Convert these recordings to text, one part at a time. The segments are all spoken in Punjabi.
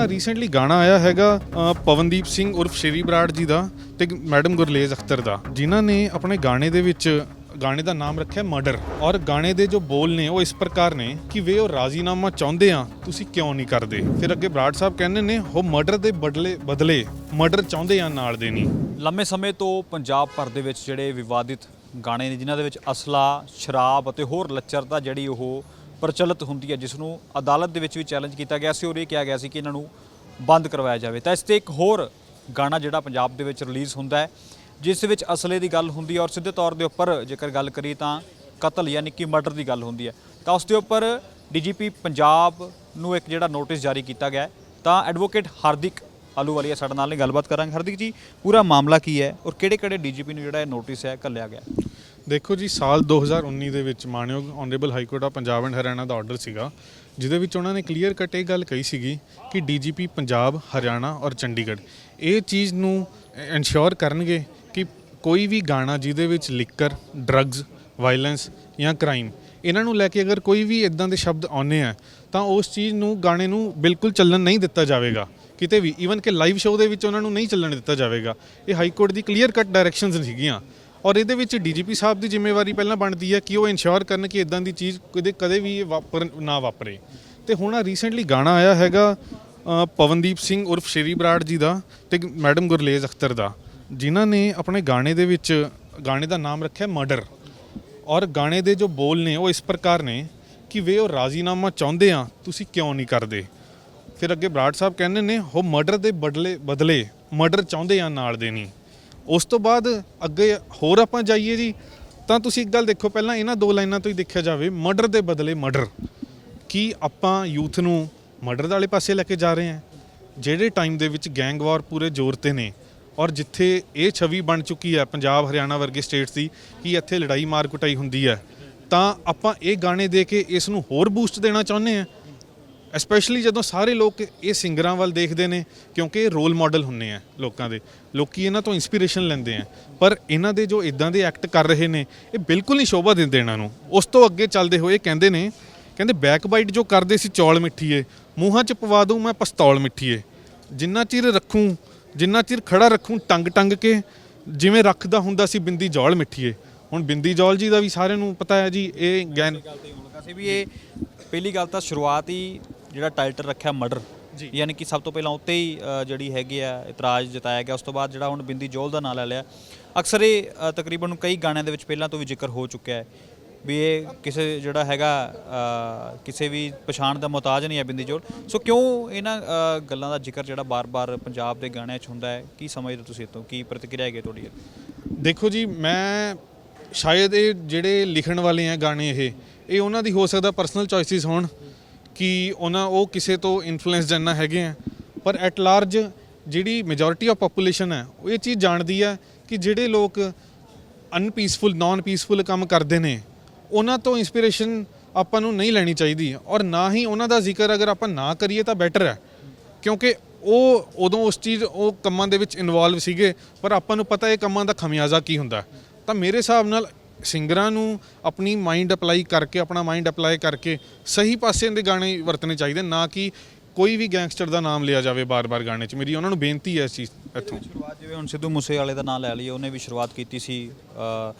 ਹੁਣ ਰੀਸੈਂਟਲੀ ਗਾਣਾ ਆਇਆ ਹੈਗਾ ਪਵਨਦੀਪ ਸਿੰਘ ਉਰਫ ਸ਼ੇਰੀ ਬਰਾੜ ਜੀ ਦਾ ਤੇ ਮੈਡਮ ਗੁਰਲੇਜ਼ ਅਖਤਰ ਦਾ, ਜਿਨ੍ਹਾਂ ਨੇ ਆਪਣੇ ਗਾਣੇ ਦੇ ਵਿੱਚ, ਗਾਣੇ ਦਾ ਨਾਮ ਰੱਖਿਆ ਮਰਡਰ। ਔਰ ਗਾਣੇ ਦੇ ਜੋ ਬੋਲ ਨੇ, ਉਹ ਇਸ ਪ੍ਰਕਾਰ ਨੇ ਕਿ ਵੇ ਉਹ ਰਾਜ਼ੀਨਾਮਾ ਚਾਹੁੰਦੇ ਆ, ਤੁਸੀਂ ਕਿਉਂ ਨਹੀਂ ਕਰਦੇ? ਫਿਰ ਅੱਗੇ ਬਰਾੜ ਸਾਹਿਬ ਕਹਿੰਦੇ ਨੇ ਉਹ ਮਰਡਰ ਦੇ ਬਦਲੇ ਬਦਲੇ ਮਰਡਰ ਚਾਹੁੰਦੇ ਆ, ਨਾਲ ਦੇ ਨਹੀਂ। ਲੰਮੇ ਸਮੇਂ ਤੋਂ ਪੰਜਾਬ ਭਰ ਦੇ ਵਿੱਚ ਜਿਹੜੇ ਵਿਵਾਦਿਤ ਗਾਣੇ ਨੇ, ਜਿਨ੍ਹਾਂ ਦੇ ਵਿੱਚ ਅਸਲਾ, ਸ਼ਰਾਬ ਅਤੇ ਹੋਰ ਲੱਚਰਤਾ ਜਿਹੜੀ ਉਹ ਪ੍ਰਚਲਿਤ ਹੁੰਦੀ ਹੈ ਜਿਸ ਨੂੰ ਅਦਾਲਤ ਦੇ ਵਿੱਚ ਵੀ ਚੈਲੰਜ ਕੀਤਾ ਗਿਆ ਸੀ ਔਰ ਇਹ ਕਿਹਾ ਗਿਆ ਸੀ ਕਿ ਇਹਨਾਂ ਨੂੰ ਬੰਦ ਕਰਵਾਇਆ ਜਾਵੇ। ਤਾਂ ਇਸ ਤੇ ਇੱਕ ਹੋਰ ਗਾਣਾ ਜਿਹੜਾ ਪੰਜਾਬ ਦੇ ਵਿੱਚ ਰਿਲੀਜ਼ ਹੁੰਦਾ ਹੈ, ਜਿਸ ਵਿੱਚ ਅਸਲੇ ਦੀ ਗੱਲ ਹੁੰਦੀ ਹੈ ਔਰ ਸਿੱਧੇ ਤੌਰ ਦੇ ਉੱਪਰ ਜੇਕਰ ਗੱਲ ਕਰੀ ਤਾਂ ਕਤਲ ਯਾਨੀ ਕਿ ਮਰਡਰ ਦੀ ਗੱਲ ਹੁੰਦੀ ਹੈ। ਤਾਂ ਉਸ ਦੇ ਉੱਪਰ ਡੀਜੀਪੀ ਪੰਜਾਬ ਨੂੰ ਇੱਕ ਜਿਹੜਾ ਨੋਟਿਸ ਜਾਰੀ ਕੀਤਾ ਗਿਆ ਤਾਂ ਐਡਵੋਕੇਟ ਹਾਰਦਿਕ ਆਲੂਵਾਲੀਆ ਸਾਡੇ ਨਾਲ ਨੇ, ਗੱਲਬਾਤ ਕਰਾਂਗੇ। ਹਾਰਦਿਕ ਜੀ, ਪੂਰਾ ਮਾਮਲਾ ਕੀ ਹੈ ਔਰ ਕਿਹੜੇ ਕਿਹੜੇ ਡੀਜੀਪੀ ਨੂੰ ਜਿਹੜਾ ਇਹ ਨੋਟਿਸ ਹੈ, ਘੱਲਿਆ ਗਿਆ? ਦੇਖੋ ਜੀ, ਸਾਲ 2019 ਦੇ ਵਿੱਚ ਮਾਨਯੋਗ honourable high court of Punjab and Haryana the order ਸੀਗਾ, ਜਿਹਦੇ ਵਿੱਚ ਉਹਨਾਂ ਨੇ ਕਲੀਅਰ ਕੱਟ ਇਹ ਗੱਲ ਕਹੀ ਸੀਗੀ ਕਿ ਡੀਜੀਪੀ ਪੰਜਾਬ ਹਰਿਆਣਾ ਔਰ ਚੰਡੀਗੜ੍ਹ, ਇਹ ਚੀਜ਼ ਨੂੰ ਇਨਸ਼ੋਰ ਕਰਨਗੇ ਕਿ ਕੋਈ ਵੀ ਗਾਣਾ ਜਿਹਦੇ ਵਿੱਚ ਲਿਕਰ ਡਰੱਗਸ ਵਾਇਲੈਂਸ ਜਾਂ ਕ੍ਰਾਈਮ ਇਹਨਾਂ ਨੂੰ ਲੈ ਕੇ ਅਗਰ ਕੋਈ ਵੀ ਇਦਾਂ ਦੇ ਸ਼ਬਦ ਆਉਨੇ ਆ, ਤਾਂ ਉਸ ਚੀਜ਼ ਨੂੰ, ਗਾਣੇ ਨੂੰ ਬਿਲਕੁਲ ਚੱਲਣ ਨਹੀਂ ਦਿੱਤਾ ਜਾਵੇਗਾ। ਕਿਤੇ ਵੀ ਈਵਨ ਕਿ ਲਾਈਵ ਸ਼ੋਅ ਦੇ ਵਿੱਚ ਉਹਨਾਂ ਨੂੰ ਨਹੀਂ ਚੱਲਣ ਦਿੱਤਾ ਜਾਵੇਗਾ। ਇਹ ਹਾਈ ਕੋਰਟ ਦੀ ਕਲੀਅਰ ਕੱਟ ਡਾਇਰੈਕਸ਼ਨਸ ਸੀਗੀਆਂ। ਔਰ ਇਹਦੇ ਵਿੱਚ ਡੀਜੀਪੀ ਸਾਹਿਬ ਦੀ ਜ਼ਿੰਮੇਵਾਰੀ ਪਹਿਲਾਂ ਬਣਦੀ ਹੈ ਕਿ ਉਹ ਇਨਸ਼ੋਰ ਕਰਨ ਕਿ ਇਦਾਂ ਦੀ ਚੀਜ਼ ਕਦੇ ਕਦੇ ਵੀ ਇਹ ਵਾਪਰ ਨਾ ਵਾਪਰੇ। ਤੇ ਹੁਣ ਆ ਰੀਸੈਂਟਲੀ ਗਾਣਾ ਆਇਆ ਹੈਗਾ ਪਵਨਦੀਪ ਸਿੰਘ ਉਰਫ ਸ਼ੇਰੀ ਬਰਾੜ ਜੀ ਦਾ ਤੇ ਮੈਡਮ ਗੁਰਲੇਜ਼ ਅਖਤਰ ਦਾ, ਜਿਨ੍ਹਾਂ ਨੇ ਆਪਣੇ ਗਾਣੇ ਦੇ ਵਿੱਚ, ਗਾਣੇ ਦਾ ਨਾਮ ਰੱਖਿਆ ਮਰਡਰ। ਔਰ ਗਾਣੇ ਦੇ ਜੋ ਬੋਲ ਨੇ ਉਹ ਇਸ ਪ੍ਰਕਾਰ ਨੇ ਕਿ ਵੇ ਉਹ ਰਾਜ਼ੀਨਾਮਾ ਚਾਹੁੰਦੇ ਆ, ਤੁਸੀਂ ਕਿਉਂ ਨਹੀਂ ਕਰਦੇ? ਫਿਰ ਅੱਗੇ ਬਰਾੜ ਸਾਹਿਬ ਕਹਿੰਦੇ ਨੇ ਉਹ ਮਰਡਰ ਦੇ ਬਦਲੇ ਬਦਲੇ ਮਰਡਰ ਚਾਹੁੰਦੇ ਆ, ਨਾਲ ਦੇ ਨਹੀਂ। ਉਸ ਤੋਂ ਬਾਅਦ ਅੱਗੇ ਹੋਰ ਆਪਾਂ ਜਾਈਏ ਜੀ, ਤਾਂ ਤੁਸੀਂ ਇੱਕ ਗੱਲ ਦੇਖੋ, ਪਹਿਲਾਂ ਇਹਨਾਂ ਦੋ ਲਾਈਨਾਂ ਤੋਂ ਹੀ ਦੇਖਿਆ ਜਾਵੇ, ਮਰਡਰ ਦੇ ਬਦਲੇ ਮਰਡਰ। ਕੀ ਆਪਾਂ ਯੂਥ ਨੂੰ ਮਰਡਰ ਵਾਲੇ ਪਾਸੇ ਲੈ ਕੇ ਜਾ ਰਹੇ ਹਾਂ? ਜਿਹੜੇ ਟਾਈਮ ਦੇ ਵਿੱਚ ਗੈਂਗ ਵਾਰ ਪੂਰੇ ਜ਼ੋਰ ਤੇ ਨੇ, ਔਰ ਜਿੱਥੇ ਇਹ ਛਵੀ ਬਣ ਚੁੱਕੀ ਹੈ ਪੰਜਾਬ, ਹਰਿਆਣਾ ਵਰਗੇ ਸਟੇਟਸ ਦੀ, ਕਿ ਇੱਥੇ ਲੜਾਈ ਮਾਰ ਕੁਟਾਈ ਹੁੰਦੀ ਹੈ, ਤਾਂ ਆਪਾਂ ਇਹ ਗਾਣੇ ਦੇ ਕੇ ਇਸ ਨੂੰ ਹੋਰ ਬੂਸਟ ਦੇਣਾ ਚਾਹੁੰਦੇ ਹਾਂ? ਐਸਪੈਸ਼ਲੀ ਜਦੋਂ ਸਾਰੇ ਲੋਕ ਇਹ ਸਿੰਗਰਾਂ ਵੱਲ ਦੇਖਦੇ ਨੇ, ਕਿਉਂਕਿ ਇਹ ਰੋਲ ਮਾਡਲ ਹੁੰਨੇ ਆ ਲੋਕਾਂ ਦੇ। ਲੋਕੀ ਇਹਨਾਂ ਤੋਂ ਇਨਸਪੀਰੇਸ਼ਨ ਲੈਂਦੇ ਆ। ਪਰ ਇਹਨਾਂ ਦੇ ਜੋ ਇਦਾਂ ਦੇ ਐਕਟ ਕਰ ਰਹੇ ਨੇ, ਇਹ ਬਿਲਕੁਲ ਨਹੀਂ ਸ਼ੋਭਾ ਦਿੰਦੇ ਇਹਨਾਂ ਨੂੰ। ਉਸ ਤੋਂ ਅੱਗੇ ਚੱਲਦੇ ਹੋਏ ਕਹਿੰਦੇ ਨੇ, ਕਹਿੰਦੇ ਬੈਕ ਬਾਈਟ ਜੋ ਕਰਦੇ ਸੀ ਚੌਲ ਮਿੱਠੀਏ, ਮੂੰਹਾਂ 'ਚ ਪਵਾ ਦੂੰ ਮੈਂ ਪਸਤੌਲ ਮਿੱਠੀਏ। ਜਿੰਨਾ ਚਿਰ ਰੱਖੂੰ, ਜਿੰਨਾ ਚਿਰ ਖੜਾ ਰੱਖੂੰ ਟੰਗ ਟੰਗ ਕੇ, ਜਿਵੇਂ ਰੱਖਦਾ ਹੁੰਦਾ ਸੀ ਬਿੰਦੀ ਜੌਲ ਮਿੱਠੀਏ। ਹੁਣ ਬਿੰਦੀ ਜੌਲ ਜੀ ਦਾ ਵੀ ਸਾਰਿਆਂ ਨੂੰ ਪਤਾ ਹੈ ਜੀ, ਇਹ ਗੈਨ ਸੀ ਵੀ ਇਹ ਪਹਿਲੀ ਗੱਲ ਤਾਂ ਸ਼ੁਰੂਆਤ ਹੀ ਜਿਹੜਾ ਟਾਈਟਲ ਰੱਖਿਆ ਮਰਡਰ ਯਾਨੀ ਕਿ ਸਭ ਤੋਂ ਪਹਿਲਾਂ ਉੱਤੇ ਹੀ ਅ, ਜਿਹੜੀ ਹੈਗੀ ਆ ਇਤਰਾਜ਼ ਜਤਾਇਆ ਗਿਆ ਉਸ ਤੋਂ ਬਾਅਦ ਜਿਹੜਾ ਹੁਣ ਬਿੰਦੀ ਜੋਲ ਦਾ ਨਾਂ ਲੈ ਲਿਆ। ਅਕਸਰ ਇਹ ਅ, ਤਕਰੀਬਨ ਕਈ ਗਾਣਿਆਂ ਦੇ ਵਿੱਚ ਪਹਿਲਾਂ ਤੋਂ ਵੀ ਜ਼ਿਕਰ ਹੋ ਚੁੱਕਿਆ ਹੈ ਵੀ ਇਹ ਕਿਸੇ ਜਿਹੜਾ ਹੈਗਾ ਅ, ਕਿਸੇ ਵੀ ਪਛਾਣ ਦਾ ਮੁਹਤਾਜ ਨਹੀਂ ਹੈ ਬਿੰਦੀ ਜੋਲ। ਸੋ ਕਿਉਂ ਇਹਨਾਂ ਅ, ਗੱਲਾਂ ਦਾ ਜ਼ਿਕਰ ਜਿਹੜਾ ਬਾਰ-ਬਾਰ ਪੰਜਾਬ ਦੇ ਗਾਣਿਆਂ 'ਚ ਹੁੰਦਾ ਹੈ ਕੀ ਸਮਝਦੇ ਤੁਸੀਂ ਇਹ ਤੋਂ ਕੀ ਪ੍ਰਤੀਕਿਰਿਆ ਹੈਗੀ ਤੁਹਾਡੀ? ਦੇਖੋ ਜੀ ਮੈਂ ਸ਼ਾਇਦ ਇਹ ਜਿਹੜੇ ਲਿਖਣ ਵਾਲੇ ਆ ਗਾਣੇ ਇਹ ਇਹ ਉਹਨਾਂ ਦੀ ਹੋ ਸਕਦਾ ਪਰਸਨਲ ਚੋਇਸਿਸ ਹੋਣ। ਕਿ ਉਹਨਾਂ ਉਹ ਕਿਸੇ ਤੋਂ ਇਨਫਲੂਐਂਸਡ ਇੰਨਾ ਹੈਗੇ ਆ। ਪਰ ਐਟ ਲਾਰਜ ਜਿਹੜੀ ਮੈਜੋਰਿਟੀ ਆਫ ਪੋਪੂਲੇਸ਼ਨ ਹੈ, ਉਹ ਇਹ ਚੀਜ਼ ਜਾਣਦੀ ਹੈ ਕਿ ਜਿਹੜੇ ਲੋਕ ਅਨਪੀਸਫੁਲ ਨਾਨ ਪੀਸਫੁਲ ਕੰਮ ਕਰਦੇ ਨੇ, ਉਹਨਾਂ ਤੋਂ ਇਨਸਪੀਰੇਸ਼ਨ ਆਪਾਂ ਨੂੰ ਨਹੀਂ ਲੈਣੀ ਚਾਹੀਦੀ। ਔਰ ਨਾ ਹੀ ਉਹਨਾਂ ਦਾ ਜ਼ਿਕਰ ਅਗਰ ਆਪਾਂ ਨਾ ਕਰੀਏ ਤਾਂ ਬੈਟਰ ਹੈ। ਕਿਉਂਕਿ ਉਹ ਉਦੋਂ ਉਸ ਚੀਜ਼, ਉਹ ਕੰਮਾਂ ਦੇ ਵਿੱਚ ਇਨਵੋਲਵ ਸੀਗੇ, ਪਰ ਆਪਾਂ ਨੂੰ ਪਤਾ ਇਹ ਕੰਮਾਂ ਦਾ ਖਮਿਆਜ਼ਾ ਕੀ ਹੁੰਦਾ। ਤਾਂ ਮੇਰੇ ਹਿਸਾਬ ਨਾਲ ਸਿੰਗਰਾਂ ਨੂੰ ਆਪਣੀ ਮਾਈਂਡ ਅਪਲਾਈ ਕਰਕੇ ਆਪਣਾ ਮਾਈਂਡ ਅਪਲਾਈ ਕਰਕੇ ਸਹੀ ਪਾਸੇ ਦੇ ਗਾਣੇ ਵਰਤਣੇ ਚਾਹੀਦੇ ਨਾ ਕਿ ਕੋਈ ਵੀ ਗੈਂਗਸਟਰ ਦਾ ਨਾਮ ਲਿਆ ਜਾਵੇ ਬਾਰ-ਬਾਰ ਗਾਣੇ 'ਚ। ਮੇਰੀ ਉਹਨਾਂ ਨੂੰ ਬੇਨਤੀ ਹੈ ਇਸ ਚੀਜ਼ ਇੱਥੋਂ। ਸ਼ੁਰੂਆਤ ਜਿਵੇਂ ਹੁਣ ਸਿੱਧੂ ਮੂਸੇ ਵਾਲੇ ਦਾ ਨਾਮ ਲੈ ਲਈਏ ਉਹਨੇ ਵੀ ਸ਼ੁਰੂਆਤ ਕੀਤੀ ਸੀ ਅ,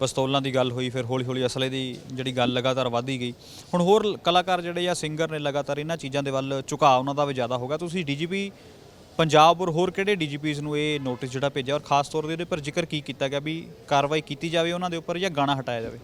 ਪਿਸਤੌਲਾਂ ਦੀ ਗੱਲ ਹੋਈ ਫਿਰ ਹੌਲੀ ਹੌਲੀ ਅਸਲੇ ਦੀ ਜਿਹੜੀ ਗੱਲ ਲਗਾਤਾਰ ਵਧਦੀ ਗਈ। ਹੁਣ ਹੋਰ ਕਲਾਕਾਰ ਜਿਹੜੇ ਜਾਂ ਸਿੰਗਰ ਨੇ ਲਗਾਤਾਰ ਇਹਨਾਂ ਚੀਜ਼ਾਂ ਦੇ ਵੱਲ ਝੁਕਾਅ ਉਹਨਾਂ ਦਾ ਵੀ ਜ਼ਿਆਦਾ ਹੋਗਾ ਤੁਸੀਂ ਡੀਜੀਪੀ ਪੰਜਾਬ ਔਰ ਹੋਰ ਕਿਹੜੇ ਡੀਜੀਪੀਸ ਨੂੰ ਇਹ ਨੋਟਿਸ ਜਿਹੜਾ ਭੇਜਿਆ ਔਰ ਖਾਸ ਤੌਰ ਤੇ ਇਹਦੇ ਪਰ ਜ਼ਿਕਰ ਕੀ ਕੀਤਾ ਗਿਆ ਵੀ ਕਾਰਵਾਈ ਕੀਤੀ ਜਾਵੇ ਉਹਨਾਂ ਦੇ ਉੱਪਰ ਜਾਂ ਗਾਣਾ ਹਟਾਇਆ ਜਾਵੇ?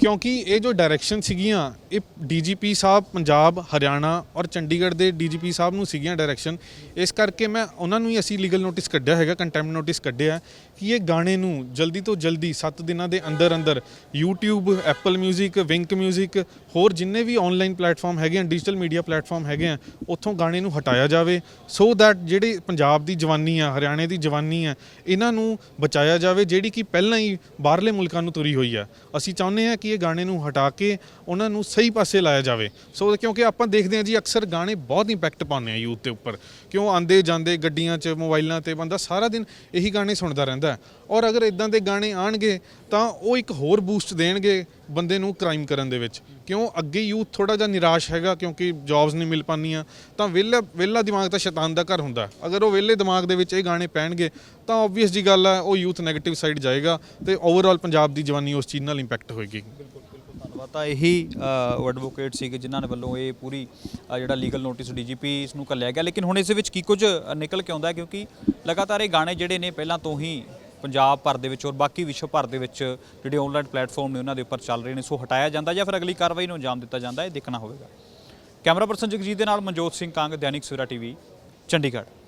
ਕਿਉਂਕਿ ਇਹ ਜੋ ਡਾਇਰੈਕਸ਼ਨ ਸੀਗੀਆਂ, ਇਹ ਡੀਜੀਪੀ ਸਾਹਿਬ ਪੰਜਾਬ, ਹਰਿਆਣਾ ਔਰ ਚੰਡੀਗੜ੍ਹ ਦੇ ਡੀਜੀਪੀ ਸਾਹਿਬ ਨੂੰ ਸੀਗੀਆਂ ਡਾਇਰੈਕਸ਼ਨ ਇਸ ਕਰਕੇ ਮੈਂ ਉਹਨਾਂ ਨੂੰ ਹੀ ਅਸੀਂ ਲੀਗਲ ਨੋਟਿਸ ਕੱਢਿਆ ਹੈਗਾ ਕੰਟੈਂਪਟ ਨੋਟਿਸ ਕੱਢਿਆ ਕਿ ਇਹ ਗਾਣੇ ਨੂੰ ਜਲਦੀ ਤੋਂ ਜਲਦੀ 7 ਦਿਨਾਂ ਦੇ ਅੰਦਰ ਅੰਦਰ YouTube, Apple Music, Wink Music ਹੋਰ ਜਿੰਨੇ ਵੀ ਆਨਲਾਈਨ ਪਲੇਟਫਾਰਮ ਹੈਗੇ ਆ ਡਿਜੀਟਲ ਮੀਡੀਆ ਪਲੇਟਫਾਰਮ ਹੈਗੇ ਆ, ਉੱਥੋਂ ਗਾਣੇ ਨੂੰ ਹਟਾਇਆ ਜਾਵੇ ਸੋ ਦੈਟ ਜਿਹੜੇ ਪੰਜਾਬ ਦੀ ਜਵਾਨੀ ਆ, ਹਰਿਆਣੇ ਦੀ ਜਵਾਨੀ ਆ, ਇਹਨਾਂ ਨੂੰ ਬਚਾਇਆ ਜਾਵੇ, ਜਿਹੜੀ ਕਿ ਪਹਿਲਾਂ ਹੀ ਬਾਹਰਲੇ ਮੁਲਕਾਂ ਨੂੰ ਤੁਰੀ ਹੋਈ ਆ। ਅਸੀਂ ਚਾਹੁੰਦੇ ਆ ਕਿ ਇਹ ਗਾਣੇ ਨੂੰ ਹਟਾ ਕੇ ਉਹਨਾਂ ਨੂੰ ਸਹੀ ਪਾਸੇ ਲਾਇਆ ਜਾਵੇ। ਸੋ ਕਿਉਂਕਿ ਆਪਾਂ ਦੇਖਦੇ ਆ ਜੀ, ਅਕਸਰ ਗਾਣੇ ਬਹੁਤ ਇੰਪੈਕਟ ਪਾਉਂਦੇ ਆ ਯੂਥ ਦੇ ਉੱਪਰ। ਕਿਉਂ ਆਂਦੇ ਜਾਂਦੇ ਗੱਡੀਆਂ 'ਚ, ਮੋਬਾਈਲਾਂ ਤੇ, ਬੰਦਾ ਸਾਰਾ ਦਿਨ ਇਹੀ ਗਾਣੇ ਸੁਣਦਾ ਰਹਿੰਦਾ। ਔਰ ਅਗਰ ਇਦਾਂ ਦੇ ਗਾਣੇ ਆਣਗੇ, ਤਾਂ ਉਹ ਇੱਕ ਹੋਰ ਬੂਸਟ ਦੇਣਗੇ ਬੰਦੇ ਨੂੰ ਕ੍ਰਾਈਮ ਕਰਨ ਦੇ ਵਿੱਚ। ਕਿਉਂ? ਅੱਗੇ ਯੂਥ ਥੋੜਾ ਜਿਹਾ ਨਿਰਾਸ਼ ਹੈਗਾ ਕਿਉਂਕਿ ਜੌਬਸ ਨਹੀਂ ਮਿਲ ਪਾਨੀਆਂ ਤਾਂ ਵਿਹਲਾ ਵਿਹਲਾ ਦਿਮਾਗ ਤਾਂ ਸ਼ੈਤਾਨ ਦਾ ਘਰ ਹੁੰਦਾ। ਅਗਰ ਉਹ ਵਿਹਲੇ ਦਿਮਾਗ ਦੇ ਵਿੱਚ ਇਹ ਗਾਣੇ ਪੈਣਗੇ, ਤਾਂ ਆਬਵੀਅਸ ਜੀ ਗੱਲ ਹੈ ਉਹ ਯੂਥ 네ਗੇਟਿਵ ਸਾਈਡ ਜਾਏਗਾ ਤੇ ਓਵਰਆਲ ਪੰਜਾਬ ਦੀ ਜਵਾਨੀ ਉਸ ਚੀਜ਼ ਨਾਲ ਇੰਪੈਕਟ ਹੋਏਗੀ। ਧੰਨਵਾਦ। ਤਾਂ ਇਹੀ ਐਡਵੋਕੇਟ ਸੀਗੇ ਜਿਨ੍ਹਾਂ ਨੇ ਵੱਲੋਂ ਇਹ ਪੂਰੀ ਜਿਹੜਾ ਲੀਗਲ ਨੋਟਿਸ ਡੀਜੀਪੀ ਇਸ ਨੂੰ ਕੱਲਿਆ ਗਿਆ। ਲੇਕਿਨ ਹੁਣ ਇਸ ਵਿੱਚ ਕੀ ਕੁਝ ਨਿਕਲ ਕੇ ਆਉਂਦਾ ਕਿਉਂਕਿ ਲਗਾਤਾਰ ਇਹ ਗਾਣੇ ਜਿਹੜੇ ਨੇ ਪਹਿਲਾਂ ਤੋਂ ਹੀ ਪੰਜਾਬ ਭਰ ਦੇ ਵਿੱਚ ਔਰ ਬਾਕੀ ਵਿਸ਼ਵ ਭਰ ਦੇ ਵਿੱਚ ਜਿਹੜੇ ਆਨਲਾਈਨ ਪਲੇਟਫਾਰਮ ਨੇ ਉਹਨਾਂ ਦੇ ਉੱਪਰ ਚੱਲ ਰਹੇ ਨੇ, ਸੋ ਹਟਾਇਆ ਜਾਂਦਾ ਜਾਂ ਫਿਰ ਅਗਲੀ ਕਾਰਵਾਈ ਨੂੰ ਅੰਜਾਮ ਦਿੱਤਾ ਜਾਂਦਾ, ਇਹ ਦੇਖਣਾ ਹੋਵੇਗਾ। ਕੈਮਰਾ ਪਰਸਨ ਜਗਜੀਤ ਦੇ ਨਾਲ ਮਨਜੋਤ ਸਿੰਘ ਕਾਂਗ, ਦੈਨਿਕ ਸਵੇਰਾ ਟੀਵੀ, ਚੰਡੀਗੜ੍ਹ।